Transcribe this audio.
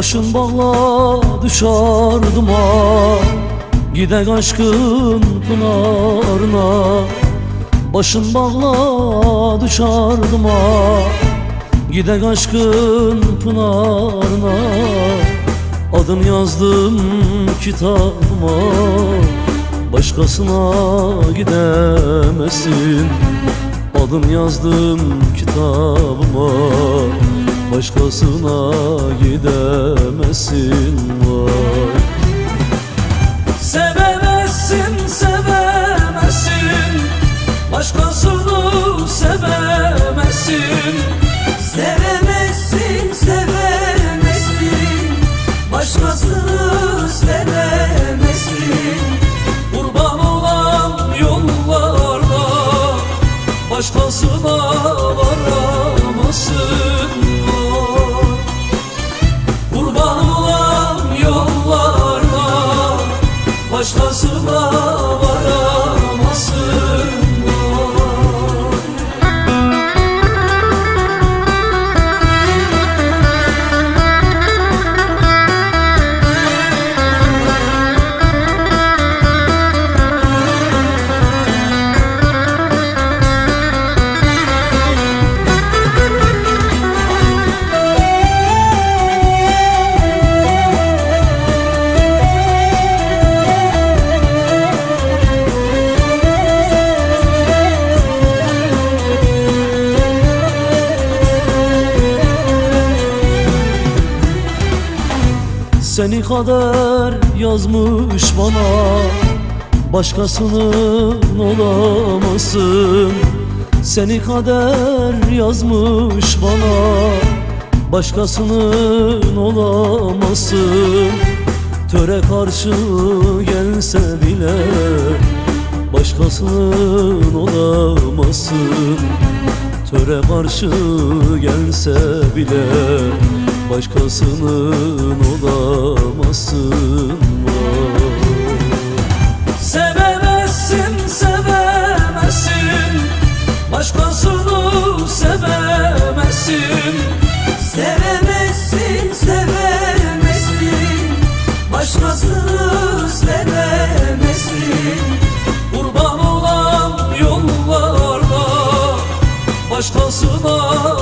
Başın bağla düşer duman. Gidek aşkın pınarına. Başın bağla düşer duman. Gidek aşkın pınarına. Adın yazdım kitabıma. Başkasına gidemezsin Adım yazdım kitabıma Başkasına gidemezsin vay. Sevemezsin, sevemezsin Başkasını sevemezsin Sevemezsin, sevemezsin Başkasını sevemezsin Kurban olan yollarda Başkasına Başkasına Seni kader yazmış bana. Başkasının olamazsın Seni kader yazmış bana. Başkasının olamazsın Töre karşı gelse bile Başkasının olamazsın Töre karşı gelse bile başkasının olamazsın var. Sevemezsin, sevemezsin. Başkasını sevemezsin. Sevemezsin, sevemezsin. Başkasını sevemezsin. Kurban olan yollarda Başkasına